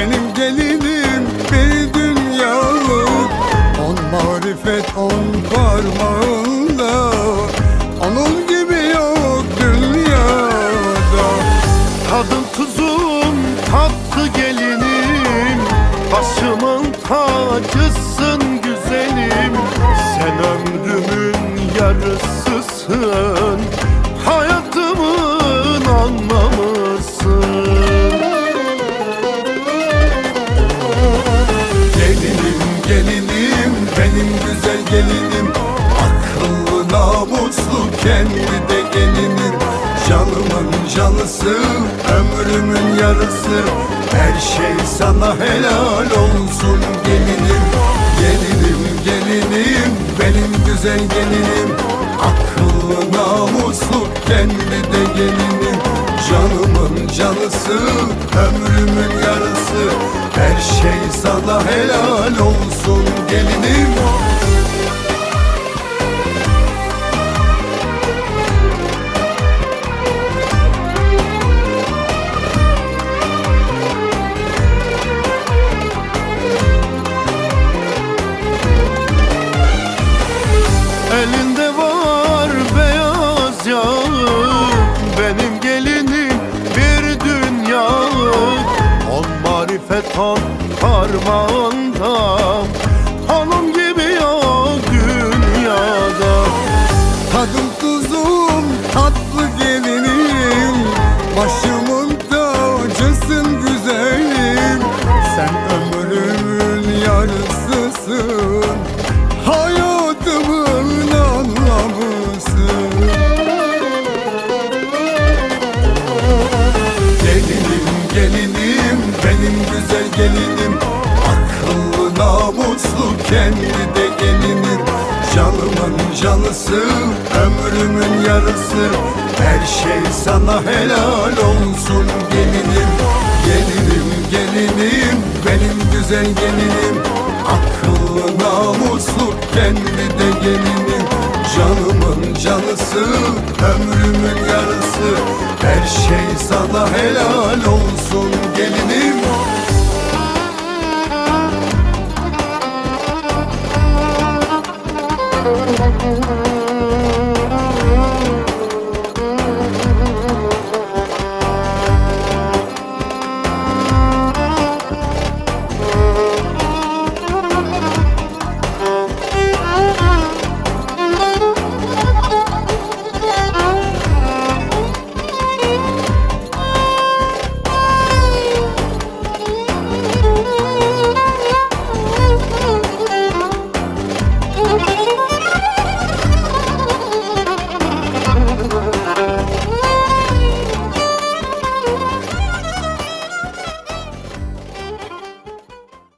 Benim gelinim bir dünyalık On marifet on parmağında. Onun gibi yok dünyada. Tadım tuzum tatlı gelinim. Başımın tacısın güzelim. Sen ömrümün yarısısın. Namuslu kendi de gelinim Canımın canısı ömrümün yarısı. Her şey sana helal olsun gelinim. Gelinim gelinim benim güzel gelinim. Akıllı namuslu kendi de gelinim. Canımın canısı, ömrümün yarısı. Her şey sana helal olsun Elinde var beyaz yağ Benim gelinim bir dünya On marifet on parmağında Hanım gibi ya dünyada. Tadım tuzum, tatlı gelinim Başımın tacısın güzelim. Sen ömrümün yarısısın güzel gelinim. Akıllı namuslu kendi de gelinim Canımın canısı ömrümün yarısı. Her şey sana helal olsun gelinim. Gelinim gelinim benim güzel gelinim. Akıllı namuslu kendi de gelinim Canımın canısı ömrümün yarısı. Her şey sana helal olsun gelinim